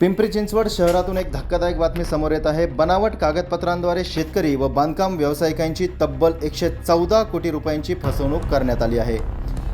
पिंपरी चिंचवड शहरातून एक धक्कादायक बातमी समोर येत आहे. बनावट कागदपत्रांद्वारे शेतकरी व बांधकाम व्यावसायिकांची तब्बल एकशे चौदा कोटी रुपयांची फसवणूक करण्यात आली आहे.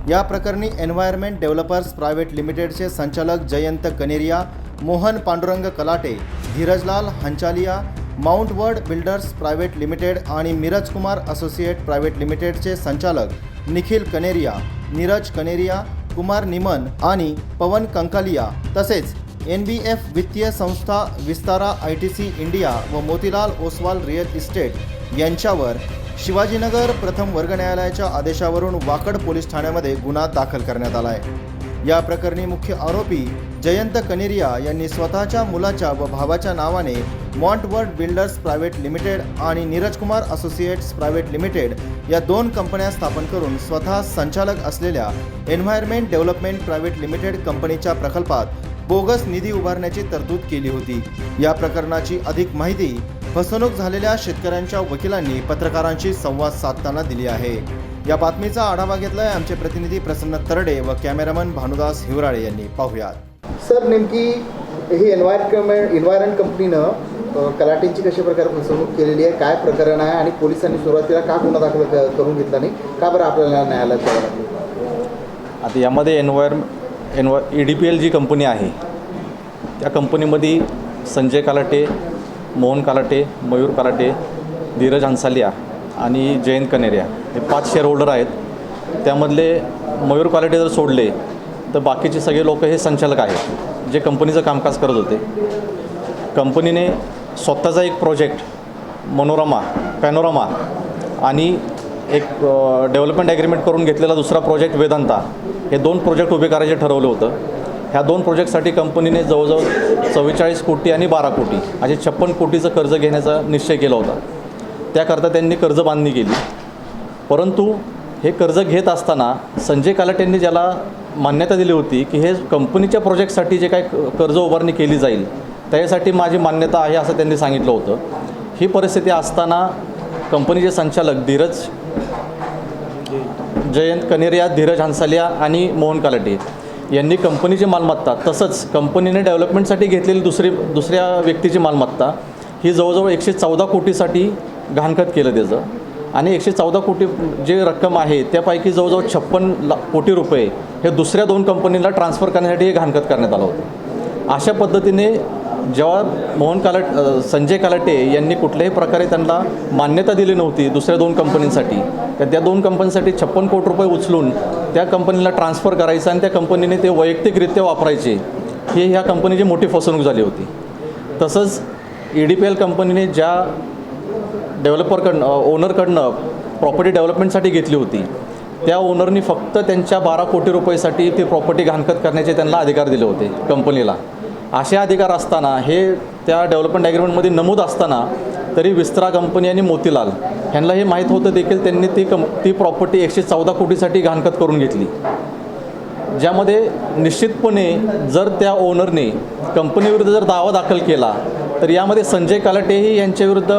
या प्रकरणी एन्व्हायरमेंट डेव्हलपर्स प्रायव्हेट लिमिटेडचे संचालक Jayant Kaneria Mohan Pandurang Kalate Dhirajlal Hanchalia Mount Word builders private limited आणि मिरज कुमार असोसिएट प्रायव्हेट लिमिटेडचे संचालक निखिल कनेरिया नीरज कनेरिया कुमार निमन आणि पवन कंकालिया तसेच एन बी एफ वित्तीय संस्था Vistara I T C India व मोतीलाल ओसवाल रिअल इस्टेट यांच्यावर शिवाजीनगर प्रथम वर्ग न्यायालयाच्या आदेशावरून वाकड पोलीस ठाण्यामध्ये गुन्हा दाखल करण्यात आला आहे या प्रकरणी मुख्य आरोपी जयंत कनेरिया यांनी स्वतःच्या मुलाच्या व भावाच्या नावाने मॉन्टवर्ड बिल्डर्स प्रायव्हेट लिमिटेड आणि नीरजकुमार असोसिएट्स प्रायव्हेट लिमिटेड या दोन कंपन्या स्थापन करून स्वतः संचालक असलेल्या एन्व्हायरमेंट डेव्हलपमेंट प्रायव्हेट लिमिटेड कंपनीच्या प्रकल्पात बोगस निधी उभारण्याची तरतूद केली होती. या प्रकरणाची अधिक माहिती फसवणूक झालेल्या शेतकऱ्यांच्या वकिलांनी पत्रकारांशी संवाद साधताना दिली आहे. या बातमीचा आढावा घेतलाय आमचे प्रतिनिधी प्रसन्न तरडे व कॅमेरामन भानुदास हिवराळे यांनी. पाहुयात. सर नेमकी ही एन्व्हायरमेंट एन्व्हायरमेंट कंपनीनं कलाटेंची कशा प्रकारे फसवणूक केलेली आहे? काय प्रकरण आहे? आणि पोलिसांनी सुरुवातीला का गुन्हा दाखल करून घेतला नाही? का बरं आपल्याला न्यायालयात आता यामध्ये एन्व्हायर एनवा E D P L G company आहे त्या कंपनीमध्ये संजय कालाटे मोहन कालाटे मयूर कालाटे धीरज हंसालिया आणि जयंत कनेरिया हे पाच शेअर होल्डर आहेत. त्यामधले मयूर कालाटे जर सोडले तर बाकीचे सगळे लोक हे संचालक आहेत जे कंपनीचं कामकाज करत होते. कंपनीने स्वतःचा एक प्रोजेक्ट मनोरमा पॅनोरमा आणि एक डेव्हलपमेंट ॲग्रीमेंट करून घेतलेला दुसरा प्रोजेक्ट वेदांता. हे दोन प्रोजेक्ट उभे करायचे ठरवलं होतं. ह्या दोन प्रोजेक्टसाठी कंपनीने जवळजवळ चव्वेचाळीस कोटी आणि बारा कोटी असे छप्पन कोटीचं कर्ज घेण्याचा निश्चय केला होता. त्याकरता त्यांनी कर्ज बांधणी केली. परंतु हे कर्ज घेत असताना संजय कालाटेंनी ज्याला मान्यता दिली होती की हे कंपनीच्या प्रोजेक्टसाठी जे काही कर्ज उभारणी केली जाईल त्याच्यासाठी माझी मान्यता आहे असं त्यांनी सांगितलं होतं. ही परिस्थिती असताना कंपनीचे संचालक धीरज जयंत कनेरिया धीरज हांसालिया आणि मोहन कालाटे यांनी कंपनीची मालमत्ता तसंच कंपनीने डेव्हलपमेंटसाठी घेतलेली दुसरी दुसऱ्या व्यक्तीची मालमत्ता ही जवळजवळ एकशे चौदा कोटीसाठी घाणखत केलं त्याचं. आणि एकशे चौदा कोटी जे रक्कम आहे त्यापैकी जवळजवळ छप्पन ला कोटी रुपये हे दुसऱ्या दोन कंपनीला ट्रान्सफर करण्यासाठी हे घाणखत करण्यात आलं होतं. अशा पद्धतीने जेव्हा मोहन कालट संजय कालाटे यांनी कुठल्याही प्रकारे त्यांना मान्यता दिली नव्हती दुसऱ्या दोन कंपनींसाठी तर त्या दोन कंपनीसाठी छप्पन कोटी रुपये उचलून त्या कंपनीला ट्रान्सफर करायचं आणि त्या कंपनीने ते वैयक्तिकरित्या वापरायचे. ही ह्या कंपनीची मोठी फसवणूक झाली होती. तसंच ई डी पी एल कंपनीने ज्या डेव्हलपरकडनं ओनरकडनं प्रॉपर्टी डेव्हलपमेंटसाठी घेतली होती त्या ओनरनी फक्त त्यांच्या बारा कोटी रुपयेसाठी ती प्रॉपर्टी घाणखत करण्याचे त्यांना अधिकार दिले होते कंपनीला. असे अधिकार असताना हे त्या डेव्हलपमेंट ॲग्रीमेंटमध्ये नमूद असताना तरी विस्त्रा कंपनी आणि मोतीलाल ह्यांना हे माहीत होतं देखील त्यांनी ती कं ती प्रॉपर्टी एकशे चौदा कोटीसाठी घाणखत करून घेतली. ज्यामध्ये निश्चितपणे जर त्या ओनरने कंपनीविरुद्ध जर दावा दाखल केला तर यामध्ये संजय कालाटेही यांच्याविरुद्ध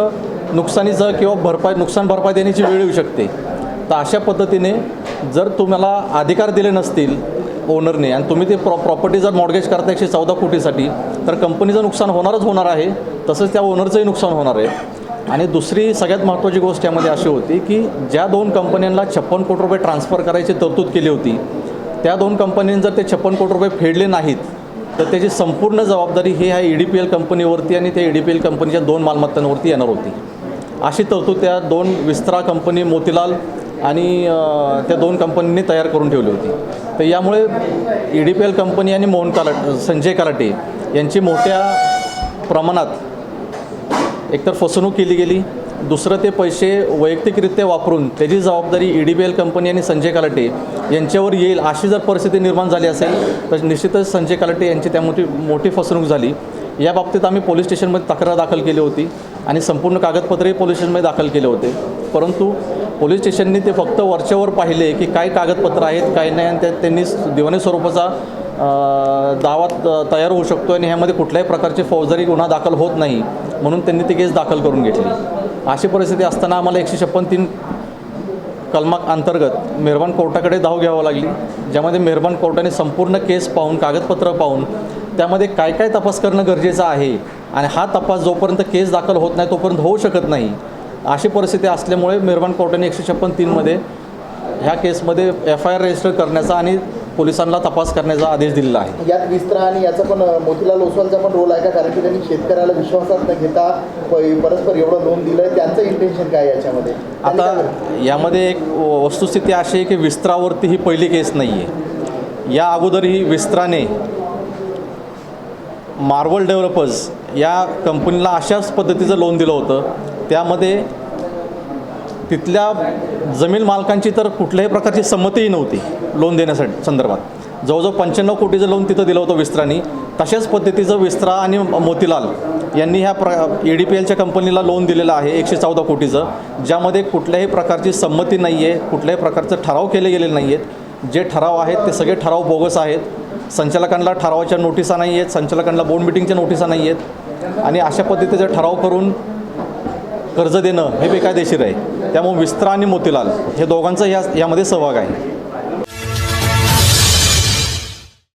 नुकसानीचं किंवा भरपाई नुकसान भरपाई देण्याची वेळ येऊ शकते. तर अशा पद्धतीने जर तुम्हाला अधिकार दिले नसतील ओनरने आणि तुम्ही ते प्रॉ प्रॉपर्टी जर मॉडगेज करता एकशे चौदा कोटीसाठी तर कंपनीचं नुकसान होणारच होणार आहे. तसंच त्या ओनरचंही नुकसान होणार आहे. आणि दुसरी सगळ्यात महत्त्वाची गोष्ट यामध्ये अशी होती की ज्या दोन कंपन्यांना छप्पन कोटी रुपये ट्रान्सफर करायची तरतूद केली होती त्या दोन कंपन्यांनी जर ते छप्पन कोटी रुपये फेडले नाहीत तर त्याची संपूर्ण जबाबदारी ही ह्या ई डी पी एल कंपनीवरती आणि त्या ई डी पी एल कंपनीच्या दोन मालमत्तांवरती येणार होती. अशी तरतूद त्या दोन विस्त्रा कंपनी मोतीलाल आणि त्या दोन कंपनींनी तयार करून ठेवली होती. तर यामुळे E D P L company आणि मोहन कालाट संजय कालाटे यांची मोठ्या प्रमाणात एकतर फसवणूक केली गेली. दुसरं ते पैसे वैयक्तिकरित्या वापरून त्याची जबाबदारी E D B L company आणि संजय कालाटे यांच्यावर येईल अशी जर परिस्थिती निर्माण झाली असेल तर निश्चितच संजय कालाटे यांची त्या मोठी मोठी फसवणूक झाली. या बाबतीत आम्ही पोलीस स्टेशनमध्ये तक्रार दाखल केली होती आणि संपूर्ण कागदपत्रही पोलीस स्टेशनमध्ये दाखल केले होते. परंतु पोलीस स्टेशनने ते फक्त वरच्यावर पाहिले की काय कागदपत्र आहेत काय नाही आणि त्या त्यांनी दिवाणी स्वरूपाचा दावा तयार होऊ शकतो आणि ह्यामध्ये कुठल्याही प्रकारची फौजदारी गुन्हा दाखल होत नाही म्हणून त्यांनी ती केस दाखल करून घेतली. अशी परिस्थिती असताना आम्हाला एकशे छप्पन तीन कलमाक अंतर्गत मेहरबान कोर्टाकडे धाव घ्यावं लागली ज्यामध्ये मेहरबान कोर्टाने संपूर्ण केस पाहून कागदपत्र पाहून त्यामध्ये काय काय तपास करणं गरजेचं आहे? आणि हा तपास जोपर्यंत केस दाखल होत नाही तोपर्यंत होऊ शकत नाही. अशी परिस्थिती असल्यामुळे मेहरबान कोर्टाने एकशे छप्पन तीनमध्ये ह्या केसमध्ये एफ आय आर रजिस्टर करण्याचा आणि पोलिसांना तपास करण्याचा आदेश दिलेला आहे. यात विस्त्रा आणि याचा पण मोतीलाल ओसवालचा पण रोल आहे का? कारण की त्यांनी शेतकऱ्याला विश्वासात न घेता परस्पर एवढं लोन दिलंय. त्यांचं इंटेन्शन काय आहे याच्यामध्ये? आता यामध्ये एक वस्तुस्थिती अशी आहे की विस्त्रावरती ही पहिली केस नाही आहे या अगोदरही विस्त्राने मार्वल डेव्हलपर्स या कंपनीला अशाच पद्धतीचं लोन दिलं होतं. त्यामध्ये तिथल्या जमीन मालकांची तर कुठल्याही प्रकारची संमतीही नव्हती लोन देण्यासाठी संदर्भात. जवळजवळ पंच्याण्णव कोटीचं लोन तिथं दिलं होतं विस्त्रानी. तशाच पद्धतीचं विस्त्रा आणि मोतीलाल यांनी ह्या प्र ए डी पी एलच्या कंपनीला लोन दिलेलं आहे एकशे चौदा कोटीचं ज्यामध्ये कुठल्याही प्रकारची संमती नाही आहे कुठल्याही प्रकारचं ठराव केले गेलेले नाही आहेत जे ठराव आहेत ते सगळे ठराव बोगस आहेत. संचालकांना ठरावाच्या नोटिसा नाही आहेत संचालकांना बोर्ड मिटिंगच्या नोटिसा नाही आहेत. आणि अशा पद्धतीचा ठराव करून कर्ज देणं हे बेकायदेशीर आहे. त्यामुळे विस्त्रा आणि मोतीलाल हे दोघांचा ह्या यामध्ये सहभाग आहे.